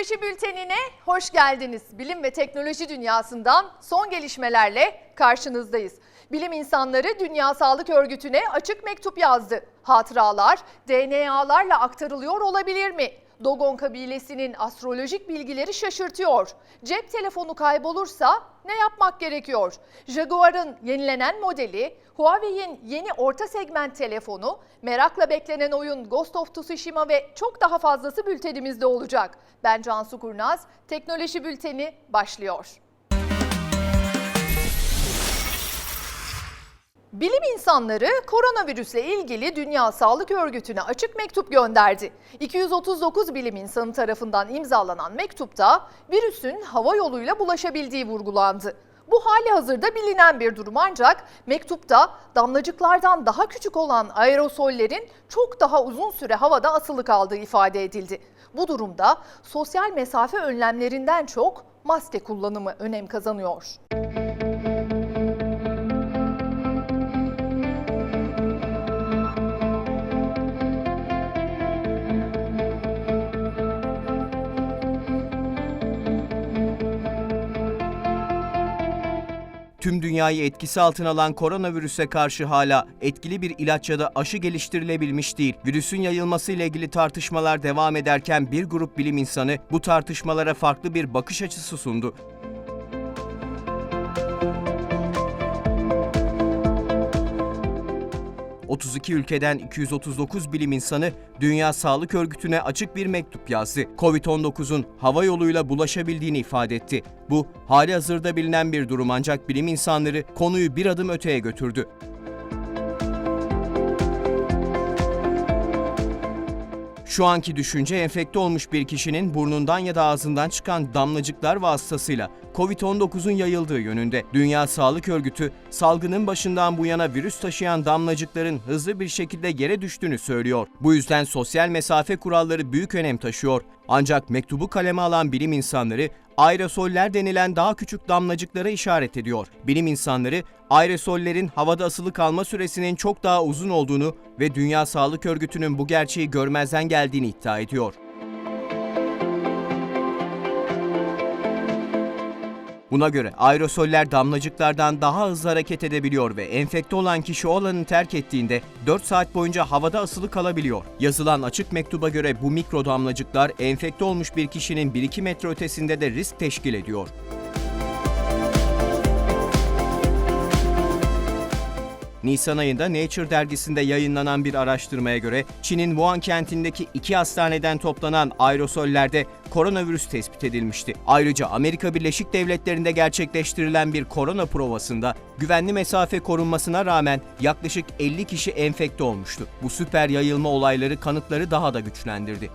Teknoloji Bülteni'ne hoş geldiniz. Bilim ve teknoloji dünyasından son gelişmelerle karşınızdayız. Bilim insanları Dünya Sağlık Örgütü'ne açık mektup yazdı. Hatıralar DNA'larla aktarılıyor olabilir mi? Dogon kabilesinin astrolojik bilgileri şaşırtıyor. Cep telefonu kaybolursa ne yapmak gerekiyor? Jaguar'ın yenilenen modeli, Huawei'in yeni orta segment telefonu, merakla beklenen oyun Ghost of Tsushima ve çok daha fazlası bültenimizde olacak. Ben Cansu Kurnaz, Teknoloji Bülteni başlıyor. Bilim insanları koronavirüsle ilgili Dünya Sağlık Örgütü'ne açık mektup gönderdi. 239 bilim insanı tarafından imzalanan mektupta virüsün hava yoluyla bulaşabildiği vurgulandı. Bu hali hazırda bilinen bir durum ancak mektupta damlacıklardan daha küçük olan aerosollerin çok daha uzun süre havada asılı kaldığı ifade edildi. Bu durumda sosyal mesafe önlemlerinden çok maske kullanımı önem kazanıyor. Tüm dünyayı etkisi altına alan koronavirüse karşı hala etkili bir ilaç ya da aşı geliştirilebilmiş değil. Virüsün yayılması ile ilgili tartışmalar devam ederken bir grup bilim insanı bu tartışmalara farklı bir bakış açısı sundu. ...32 ülkeden 239 bilim insanı Dünya Sağlık Örgütü'ne açık bir mektup yazdı. Covid-19'un hava yoluyla bulaşabildiğini ifade etti. Bu hali hazırda bilinen bir durum ancak bilim insanları konuyu bir adım öteye götürdü. Şu anki düşünce enfekte olmuş bir kişinin burnundan ya da ağzından çıkan damlacıklar vasıtasıyla COVID-19'un yayıldığı yönünde. Dünya Sağlık Örgütü, salgının başından bu yana virüs taşıyan damlacıkların hızlı bir şekilde yere düştüğünü söylüyor. Bu yüzden sosyal mesafe kuralları büyük önem taşıyor. Ancak mektubu kaleme alan bilim insanları aerosoller denilen daha küçük damlacıklara işaret ediyor. Bilim insanları aerosollerin havada asılı kalma süresinin çok daha uzun olduğunu ve Dünya Sağlık Örgütü'nün bu gerçeği görmezden geldiğini iddia ediyor. Buna göre aerosoller damlacıklardan daha hızlı hareket edebiliyor ve enfekte olan kişi o alanı terk ettiğinde 4 saat boyunca havada asılı kalabiliyor. Yazılan açık mektuba göre bu mikro damlacıklar enfekte olmuş bir kişinin 1-2 metre ötesinde de risk teşkil ediyor. Nisan ayında Nature dergisinde yayınlanan bir araştırmaya göre Çin'in Wuhan kentindeki iki hastaneden toplanan aerosollerde koronavirüs tespit edilmişti. Ayrıca Amerika Birleşik Devletleri'nde gerçekleştirilen bir korona provasında güvenli mesafe korunmasına rağmen yaklaşık 50 kişi enfekte olmuştu. Bu süper yayılma olayları kanıtları daha da güçlendirdi.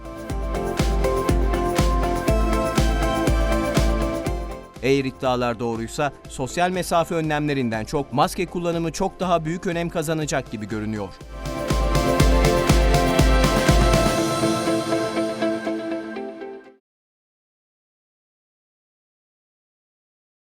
Eğer iddialar doğruysa sosyal mesafe önlemlerinden çok maske kullanımı çok daha büyük önem kazanacak gibi görünüyor.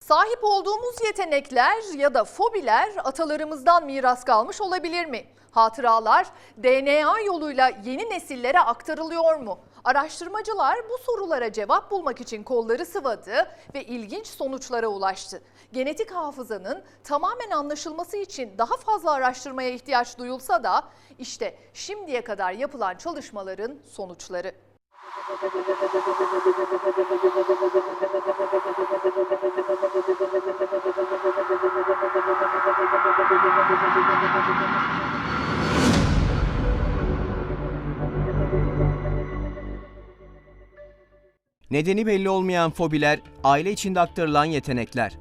Sahip olduğumuz yetenekler ya da fobiler atalarımızdan miras kalmış olabilir mi? Hatıralar DNA yoluyla yeni nesillere aktarılıyor mu? Araştırmacılar bu sorulara cevap bulmak için kolları sıvadı ve ilginç sonuçlara ulaştı. Genetik hafızanın tamamen anlaşılması için daha fazla araştırmaya ihtiyaç duyulsa da işte şimdiye kadar yapılan çalışmaların sonuçları. Nedeni belli olmayan fobiler, aile içinde aktarılan yetenekler.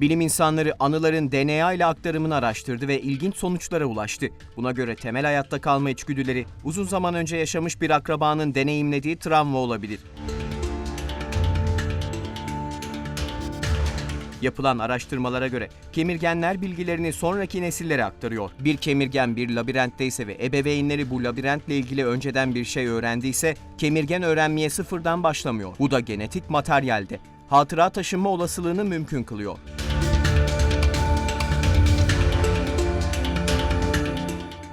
Bilim insanları anıların DNA ile aktarımını araştırdı ve ilginç sonuçlara ulaştı. Buna göre temel hayatta kalma içgüdüleri uzun zaman önce yaşamış bir akrabanın deneyimlediği travma olabilir. Yapılan araştırmalara göre kemirgenler bilgilerini sonraki nesillere aktarıyor. Bir kemirgen bir labirentteyse ve ebeveynleri bu labirentle ilgili önceden bir şey öğrendiyse kemirgen öğrenmeye sıfırdan başlamıyor. Bu da genetik materyalde hatıra taşınma olasılığını mümkün kılıyor.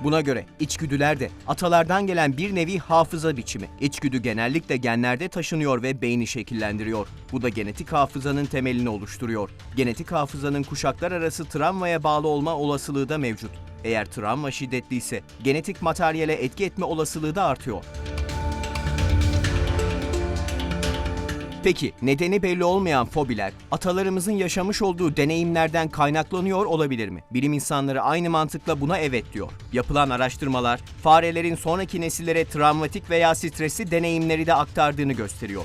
Buna göre içgüdüler de atalardan gelen bir nevi hafıza biçimi. İçgüdü genellikle genlerde taşınıyor ve beyni şekillendiriyor. Bu da genetik hafızanın temelini oluşturuyor. Genetik hafızanın kuşaklar arası travmaya bağlı olma olasılığı da mevcut. Eğer travma şiddetliyse genetik materyale etki etme olasılığı da artıyor. Peki nedeni belli olmayan fobiler atalarımızın yaşamış olduğu deneyimlerden kaynaklanıyor olabilir mi? Bilim insanları aynı mantıkla buna evet diyor. Yapılan araştırmalar farelerin sonraki nesillere travmatik veya stresli deneyimleri de aktardığını gösteriyor.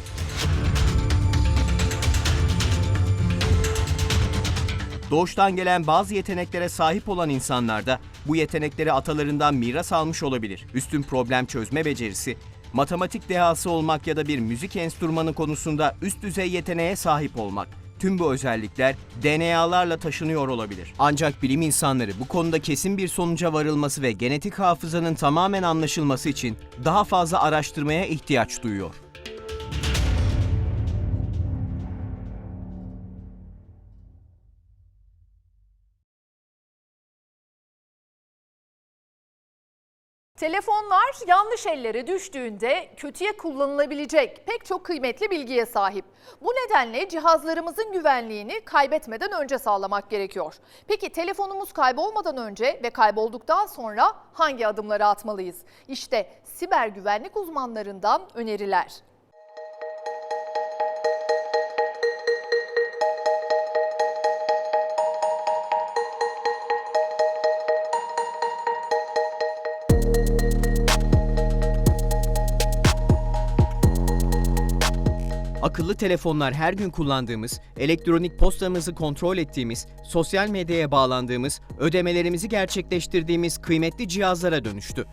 Doğuştan gelen bazı yeteneklere sahip olan insanlar da bu yetenekleri atalarından miras almış olabilir. Üstün problem çözme becerisi, matematik dehası olmak ya da bir müzik enstrümanı konusunda üst düzey yeteneğe sahip olmak. Tüm bu özellikler DNA'larla taşınıyor olabilir. Ancak bilim insanları bu konuda kesin bir sonuca varılması ve genetik hafızanın tamamen anlaşılması için daha fazla araştırmaya ihtiyaç duyuyor. Telefonlar yanlış ellere düştüğünde kötüye kullanılabilecek pek çok kıymetli bilgiye sahip. Bu nedenle cihazlarımızın güvenliğini kaybetmeden önce sağlamak gerekiyor. Peki telefonumuz kaybolmadan önce ve kaybolduktan sonra hangi adımları atmalıyız? İşte siber güvenlik uzmanlarından öneriler. Akıllı telefonlar her gün kullandığımız, elektronik postamızı kontrol ettiğimiz, sosyal medyaya bağlandığımız, ödemelerimizi gerçekleştirdiğimiz kıymetli cihazlara dönüştü.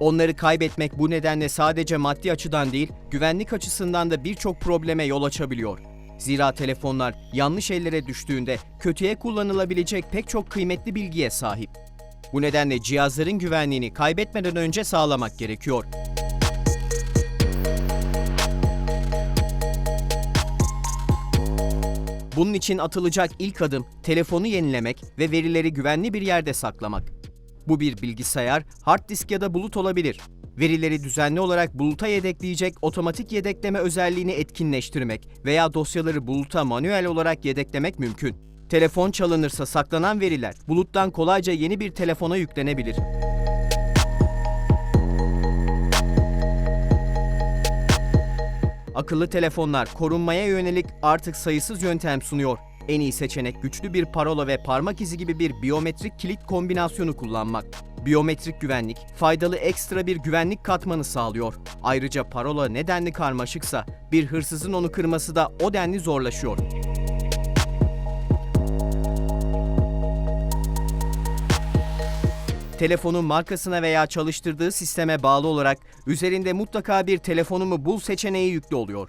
Onları kaybetmek bu nedenle sadece maddi açıdan değil, güvenlik açısından da birçok probleme yol açabiliyor. Zira telefonlar yanlış ellere düştüğünde kötüye kullanılabilecek pek çok kıymetli bilgiye sahip. Bu nedenle cihazların güvenliğini kaybetmeden önce sağlamak gerekiyor. Bunun için atılacak ilk adım telefonu yenilemek ve verileri güvenli bir yerde saklamak. Bu bir bilgisayar, hard disk ya da bulut olabilir. Verileri düzenli olarak buluta yedekleyecek otomatik yedekleme özelliğini etkinleştirmek veya dosyaları buluta manuel olarak yedeklemek mümkün. Telefon çalınırsa saklanan veriler buluttan kolayca yeni bir telefona yüklenebilir. Akıllı telefonlar korunmaya yönelik artık sayısız yöntem sunuyor. En iyi seçenek güçlü bir parola ve parmak izi gibi bir biyometrik kilit kombinasyonu kullanmak. Biyometrik güvenlik, faydalı ekstra bir güvenlik katmanı sağlıyor. Ayrıca parola nedenli karmaşıksa bir hırsızın onu kırması da o denli zorlaşıyor. Telefonun markasına veya çalıştırdığı sisteme bağlı olarak üzerinde mutlaka bir telefonumu bul seçeneği yüklü oluyor.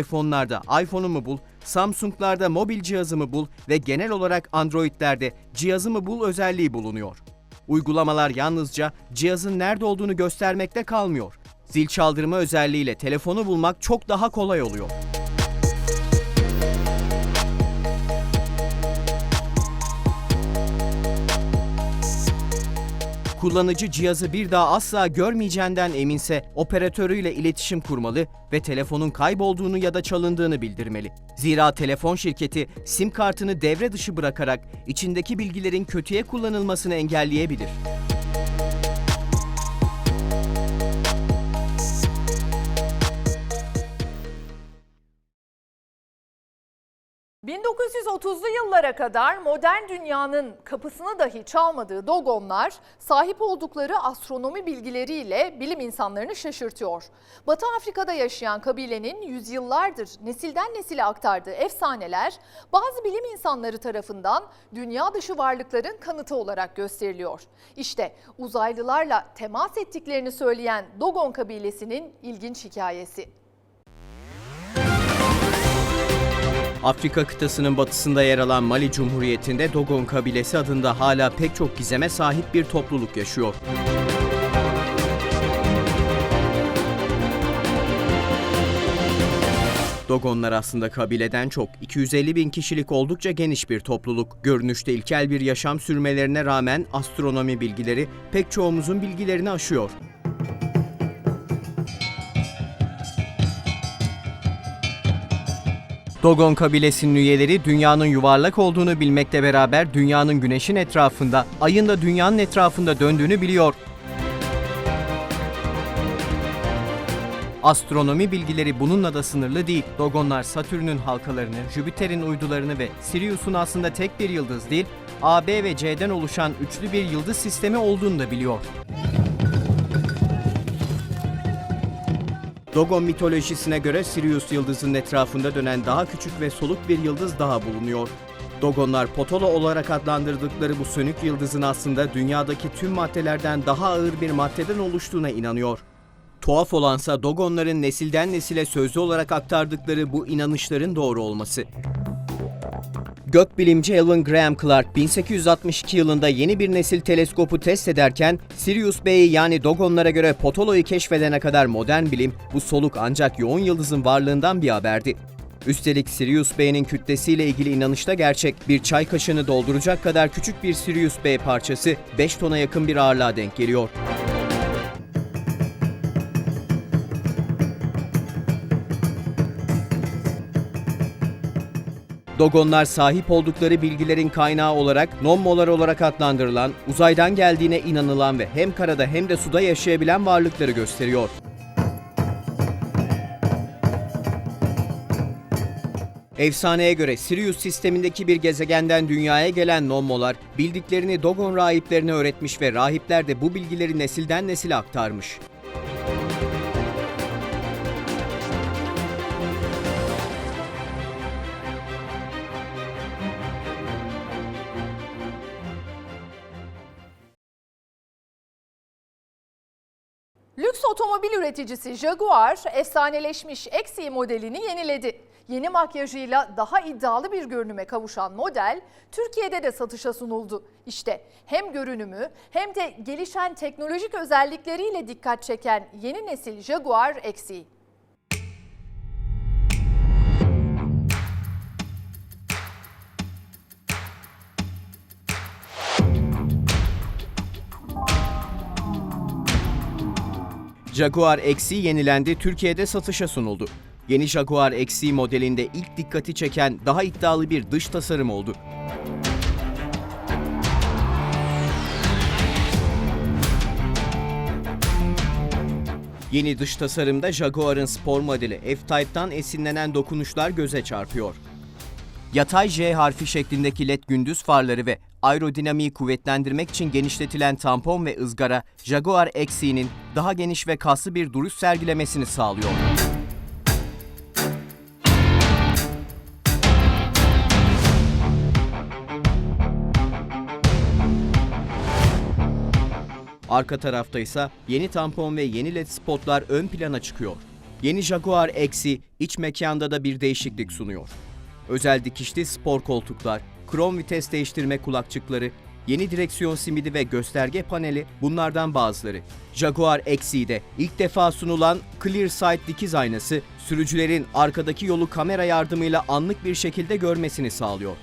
iPhone'larda iPhone'umu bul, Samsung'larda mobil cihazımı bul ve genel olarak Android'lerde cihazımı bul özelliği bulunuyor. Uygulamalar yalnızca cihazın nerede olduğunu göstermekte kalmıyor. Zil çaldırma özelliğiyle telefonu bulmak çok daha kolay oluyor. Kullanıcı cihazı bir daha asla görmeyeceğinden eminse operatörüyle iletişim kurmalı ve telefonun kaybolduğunu ya da çalındığını bildirmeli. Zira telefon şirketi sim kartını devre dışı bırakarak içindeki bilgilerin kötüye kullanılmasını engelleyebilir. ...1930'lu yıllara kadar modern dünyanın kapısını dahi çalmadığı Dogonlar... ...sahip oldukları astronomi bilgileriyle bilim insanlarını şaşırtıyor. Batı Afrika'da yaşayan kabilenin yüzyıllardır nesilden nesile aktardığı efsaneler... ...bazı bilim insanları tarafından dünya dışı varlıkların kanıtı olarak gösteriliyor. İşte uzaylılarla temas ettiklerini söyleyen Dogon kabilesinin ilginç hikayesi. Afrika kıtasının batısında yer alan Mali Cumhuriyeti'nde Dogon kabilesi adında hala pek çok gizeme sahip bir topluluk yaşıyor. Dogonlar aslında kabileden çok. 250 bin kişilik oldukça geniş bir topluluk. Görünüşte ilkel bir yaşam sürmelerine rağmen astronomi bilgileri pek çoğumuzun bilgilerini aşıyor. Dogon kabilesinin üyeleri dünyanın yuvarlak olduğunu bilmekle beraber dünyanın güneşin etrafında, ayın da dünyanın etrafında döndüğünü biliyor. Astronomi bilgileri bununla da sınırlı değil. Dogonlar Satürn'ün halkalarını, Jüpiter'in uydularını ve Sirius'un aslında tek bir yıldız değil, A, B ve C'den oluşan üçlü bir yıldız sistemi olduğunu da biliyor. Dogon mitolojisine göre Sirius yıldızının etrafında dönen daha küçük ve soluk bir yıldız daha bulunuyor. Dogonlar Potolo olarak adlandırdıkları bu sönük yıldızın aslında dünyadaki tüm maddelerden daha ağır bir maddeden oluştuğuna inanıyor. Tuhaf olansa Dogonların nesilden nesile sözlü olarak aktardıkları bu inanışların doğru olması. Gökbilimci Alvin Graham Clark 1862 yılında yeni bir nesil teleskopu test ederken Sirius B'yi yani Dogonlara göre Potolo'yu keşfedene kadar modern bilim bu soluk ancak yoğun yıldızın varlığından bir haberdi. Üstelik Sirius B'nin kütlesiyle ilgili inanış da gerçek. Bir çay kaşığını dolduracak kadar küçük bir Sirius B parçası 5 tona yakın bir ağırlığa denk geliyor. Dogonlar sahip oldukları bilgilerin kaynağı olarak nommolar olarak adlandırılan, uzaydan geldiğine inanılan ve hem karada hem de suda yaşayabilen varlıkları gösteriyor. Efsaneye göre Sirius sistemindeki bir gezegenden dünyaya gelen nommolar bildiklerini Dogon rahiplerine öğretmiş ve rahipler de bu bilgileri nesilden nesile aktarmış. Lüks otomobil üreticisi Jaguar efsaneleşmiş XE modelini yeniledi. Yeni makyajıyla daha iddialı bir görünüme kavuşan model Türkiye'de de satışa sunuldu. İşte hem görünümü hem de gelişen teknolojik özellikleriyle dikkat çeken yeni nesil Jaguar XE. Jaguar XE yenilendi, Türkiye'de satışa sunuldu. Yeni Jaguar XE modelinde ilk dikkati çeken daha iddialı bir dış tasarım oldu. Yeni dış tasarımda Jaguar'ın spor modeli F-Type'dan esinlenen dokunuşlar göze çarpıyor. Yatay J harfi şeklindeki led gündüz farları ve aerodinamiği kuvvetlendirmek için genişletilen tampon ve ızgara Jaguar XE'nin daha geniş ve kaslı bir duruş sergilemesini sağlıyor. Arka tarafta ise yeni tampon ve yeni led spotlar ön plana çıkıyor. Yeni Jaguar X'i iç mekanda da bir değişiklik sunuyor. Özel dikişli spor koltuklar, krom vites değiştirme kulakçıkları, yeni direksiyon simidi ve gösterge paneli bunlardan bazıları. Jaguar XE'de ilk defa sunulan Clear Sight dikiz aynası sürücülerin arkadaki yolu kamera yardımıyla anlık bir şekilde görmesini sağlıyor.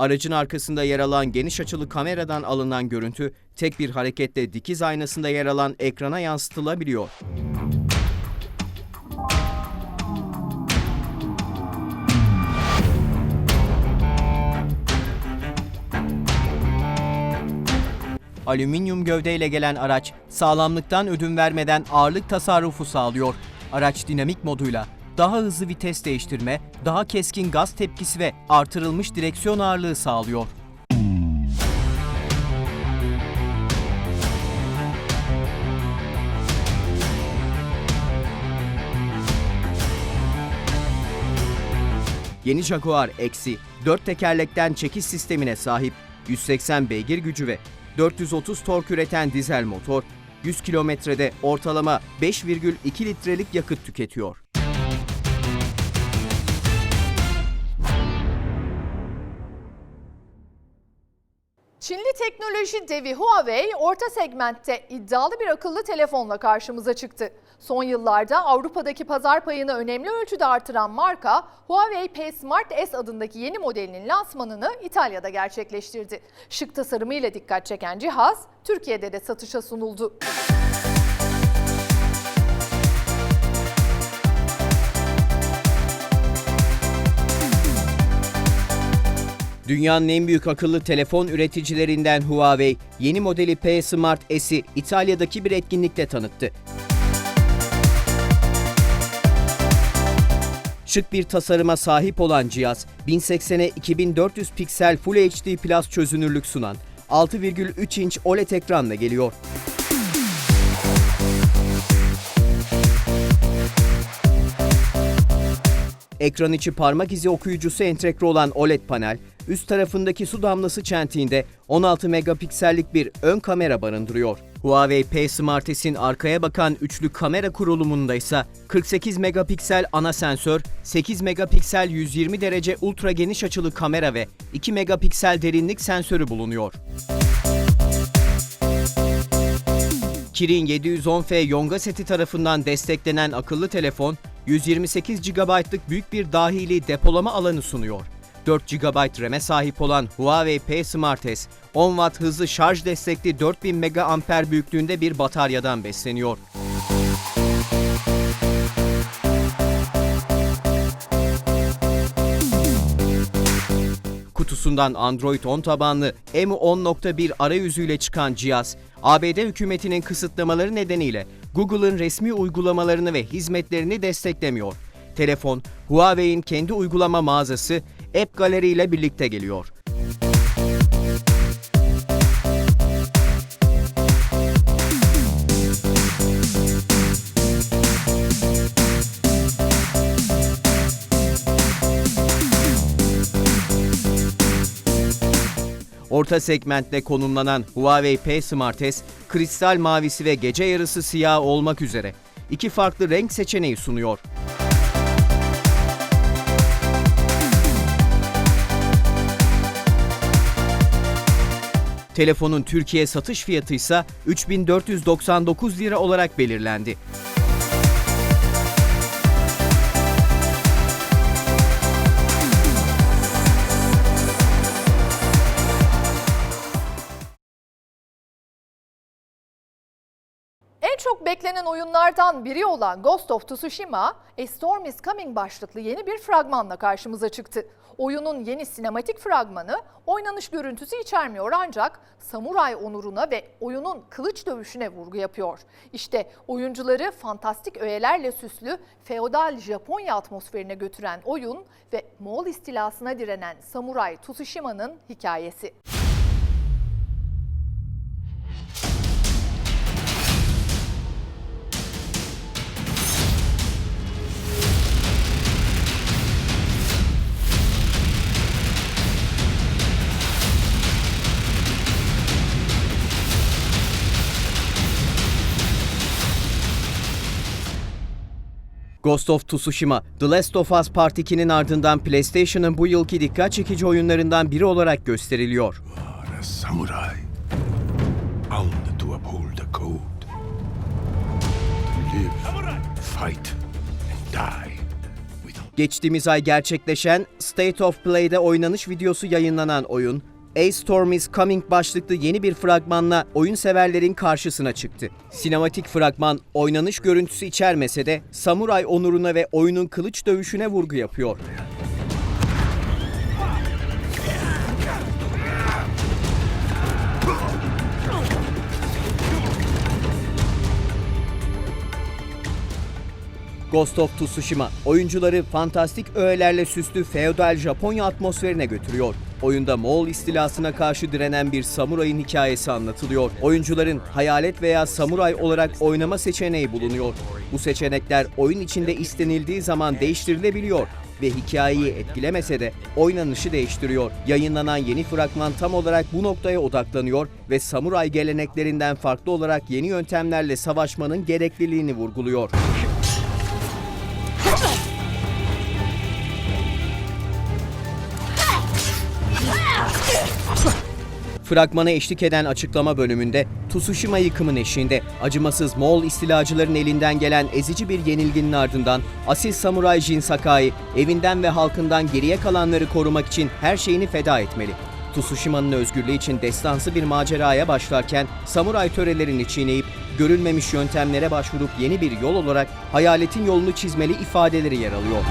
Aracın arkasında yer alan geniş açılı kameradan alınan görüntü tek bir hareketle dikiz aynasında yer alan ekrana yansıtılabiliyor. Alüminyum gövdeyle gelen araç sağlamlıktan ödün vermeden ağırlık tasarrufu sağlıyor. Araç dinamik moduyla daha hızlı vites değiştirme, daha keskin gaz tepkisi ve artırılmış direksiyon ağırlığı sağlıyor. Yeni Jaguar X'i 4 tekerlekten çekiş sistemine sahip 180 beygir gücü ve 430 tork üreten dizel motor 100 kilometrede ortalama 5,2 litrelik yakıt tüketiyor. Çinli teknoloji devi Huawei orta segmentte iddialı bir akıllı telefonla karşımıza çıktı. Son yıllarda Avrupa'daki pazar payını önemli ölçüde artıran marka Huawei P Smart S adındaki yeni modelinin lansmanını İtalya'da gerçekleştirdi. Şık tasarımıyla dikkat çeken cihaz Türkiye'de de satışa sunuldu. Dünyanın en büyük akıllı telefon üreticilerinden Huawei, yeni modeli P Smart S'i İtalya'daki bir etkinlikte tanıttı. Şık bir tasarıma sahip olan cihaz, 1080'e 2400 piksel Full HD Plus çözünürlük sunan 6,3 inç OLED ekranla geliyor. Ekran içi parmak izi okuyucusu entegre olan OLED panel, üst tarafındaki su damlası çentiğinde 16 megapiksellik bir ön kamera barındırıyor. Huawei P Smart S'in arkaya bakan üçlü kamera kurulumunda ise 48 megapiksel ana sensör, 8 megapiksel 120 derece ultra geniş açılı kamera ve 2 megapiksel derinlik sensörü bulunuyor. Kirin 710F Yonga seti tarafından desteklenen akıllı telefon, 128 GB'lık büyük bir dahili depolama alanı sunuyor. 4 GB RAM'e sahip olan Huawei P Smart S, 10 Watt hızlı şarj destekli 4000 mAh büyüklüğünde bir bataryadan besleniyor. Kutusundan Android 10 tabanlı EMU 10.1 arayüzüyle çıkan cihaz, ABD hükümetinin kısıtlamaları nedeniyle Google'ın resmi uygulamalarını ve hizmetlerini desteklemiyor. Telefon, Huawei'in kendi uygulama mağazası App Gallery ile birlikte geliyor. Orta segmentte konumlanan Huawei P Smart S, kristal mavisi ve gece yarısı siyah olmak üzere iki farklı renk seçeneği sunuyor. Telefonun Türkiye satış fiyatı ise 3499 lira olarak belirlendi. Çok beklenen oyunlardan biri olan Ghost of Tsushima, A Storm is Coming başlıklı yeni bir fragmanla karşımıza çıktı. Oyunun yeni sinematik fragmanı oynanış görüntüsü içermiyor ancak samuray onuruna ve oyunun kılıç dövüşüne vurgu yapıyor. İşte oyuncuları fantastik öğelerle süslü feodal Japonya atmosferine götüren oyun ve Moğol istilasına direnen samuray Tsushima'nın hikayesi. Ghost of Tsushima, The Last of Us Part 2'nin ardından PlayStation'ın bu yılki dikkat çekici oyunlarından biri olarak gösteriliyor. are a samurai, bound to uphold the code. To live, fight, and die with Geçtiğimiz ay gerçekleşen State of Play'de oynanış videosu yayınlanan oyun, A Storm is Coming başlıklı yeni bir fragmanla oyun severlerin karşısına çıktı. Sinematik fragman oynanış görüntüsü içermese de samuray onuruna ve oyunun kılıç dövüşüne vurgu yapıyor. Ghost of Tsushima oyuncuları fantastik öğelerle süslü feodal Japonya atmosferine götürüyor. Oyunda Moğol istilasına karşı direnen bir samurayın hikayesi anlatılıyor. Oyuncuların hayalet veya samuray olarak oynama seçeneği bulunuyor. Bu seçenekler oyun içinde istenildiği zaman değiştirilebiliyor ve hikayeyi etkilemese de oynanışı değiştiriyor. Yayınlanan yeni fragman tam olarak bu noktaya odaklanıyor ve samuray geleneklerinden farklı olarak yeni yöntemlerle savaşmanın gerekliliğini vurguluyor. Fragmana eşlik eden açıklama bölümünde Tsushima yıkımın eşiğinde acımasız Moğol istilacıların elinden gelen ezici bir yenilginin ardından asil samuray Jin Sakai evinden ve halkından geriye kalanları korumak için her şeyini feda etmeli. Tsushima'nın özgürlüğü için destansı bir maceraya başlarken samuray törelerini çiğneyip görülmemiş yöntemlere başvurup yeni bir yol olarak hayaletin yolunu çizmeli ifadeleri yer alıyor.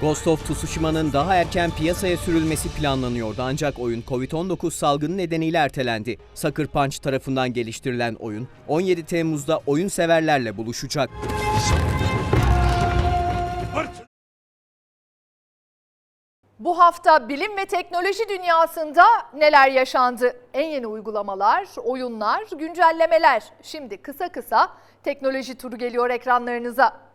Ghost of Tsushima'nın daha erken piyasaya sürülmesi planlanıyordu ancak oyun Covid-19 salgını nedeniyle ertelendi. Sucker Punch tarafından geliştirilen oyun 17 Temmuz'da oyun severlerle buluşacak. Bu hafta bilim ve teknoloji dünyasında neler yaşandı? En yeni uygulamalar, oyunlar, güncellemeler. Şimdi kısa kısa teknoloji turu geliyor ekranlarınıza.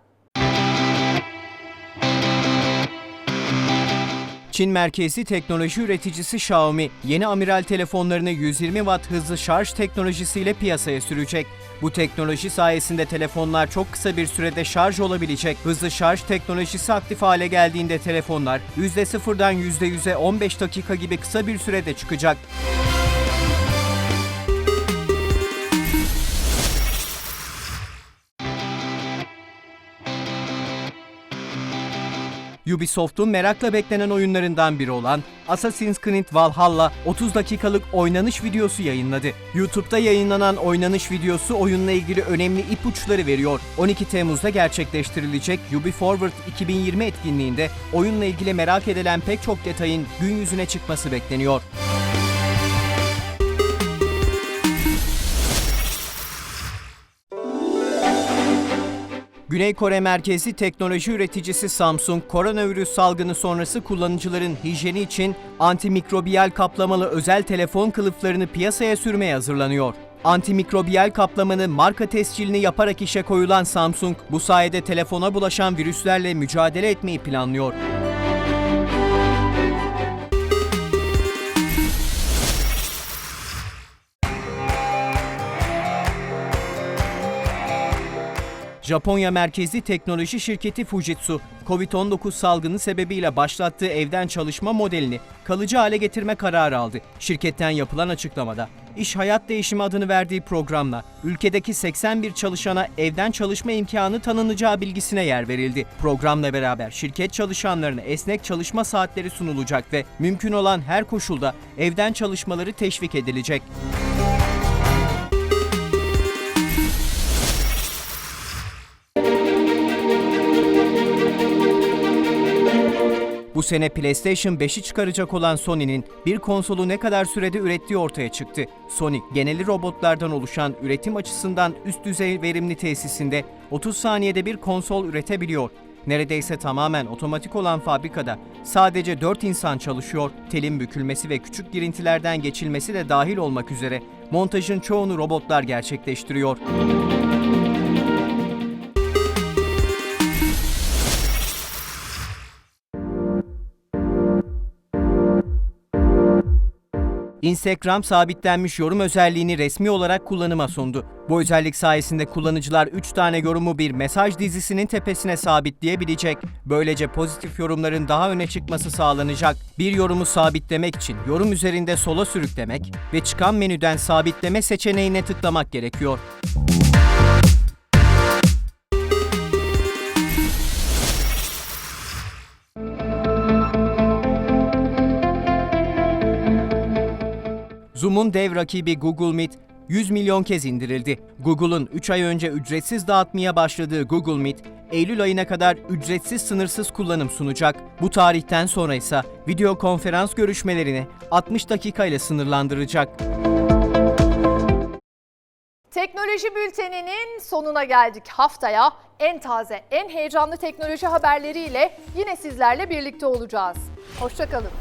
Çin merkezli teknoloji üreticisi Xiaomi yeni amiral telefonlarını 120 Watt hızlı şarj teknolojisiyle piyasaya sürecek. Bu teknoloji sayesinde telefonlar çok kısa bir sürede şarj olabilecek. Hızlı şarj teknolojisi aktif hale geldiğinde telefonlar %0'dan %100'e 15 dakika gibi kısa bir sürede çıkacak. Ubisoft'un merakla beklenen oyunlarından biri olan Assassin's Creed Valhalla 30 dakikalık oynanış videosu yayınladı. YouTube'da yayınlanan oynanış videosu oyunla ilgili önemli ipuçları veriyor. 12 Temmuz'da gerçekleştirilecek Ubi Forward 2020 etkinliğinde oyunla ilgili merak edilen pek çok detayın gün yüzüne çıkması bekleniyor. Güney Kore merkezli teknoloji üreticisi Samsung, koronavirüs salgını sonrası kullanıcıların hijyeni için antimikrobiyal kaplamalı özel telefon kılıflarını piyasaya sürmeye hazırlanıyor. Antimikrobiyal kaplamanın marka tescilini yaparak işe koyulan Samsung, bu sayede telefona bulaşan virüslerle mücadele etmeyi planlıyor. Japonya merkezli teknoloji şirketi Fujitsu, Covid-19 salgını sebebiyle başlattığı evden çalışma modelini kalıcı hale getirme kararı aldı. Şirketten yapılan açıklamada, İş Hayat Değişimi adını verdiği programla ülkedeki 81 çalışana evden çalışma imkanı tanınacağı bilgisine yer verildi. Programla beraber şirket çalışanlarına esnek çalışma saatleri sunulacak ve mümkün olan her koşulda evden çalışmaları teşvik edilecek. Bu sene PlayStation 5'i çıkaracak olan Sony'nin bir konsolu ne kadar sürede ürettiği ortaya çıktı. Sony, geneli robotlardan oluşan üretim açısından üst düzey verimli tesisinde 30 saniyede bir konsol üretebiliyor. Neredeyse tamamen otomatik olan fabrikada sadece 4 insan çalışıyor. Telin bükülmesi ve küçük girintilerden geçilmesi de dahil olmak üzere montajın çoğunu robotlar gerçekleştiriyor. Instagram sabitlenmiş yorum özelliğini resmi olarak kullanıma sundu. Bu özellik sayesinde kullanıcılar 3 tane yorumu bir mesaj dizisinin tepesine sabitleyebilecek. Böylece pozitif yorumların daha öne çıkması sağlanacak. Bir yorumu sabitlemek için yorum üzerinde sola sürüklemek ve çıkan menüden sabitleme seçeneğine tıklamak gerekiyor. Zoom'un dev rakibi Google Meet 100 milyon kez indirildi. Google'un 3 ay önce ücretsiz dağıtmaya başladığı Google Meet, Eylül ayına kadar ücretsiz sınırsız kullanım sunacak. Bu tarihten sonra ise video konferans görüşmelerini 60 dakika ile sınırlandıracak. Teknoloji bülteninin sonuna geldik. Haftaya en taze, en heyecanlı teknoloji haberleriyle yine sizlerle birlikte olacağız. Hoşçakalın.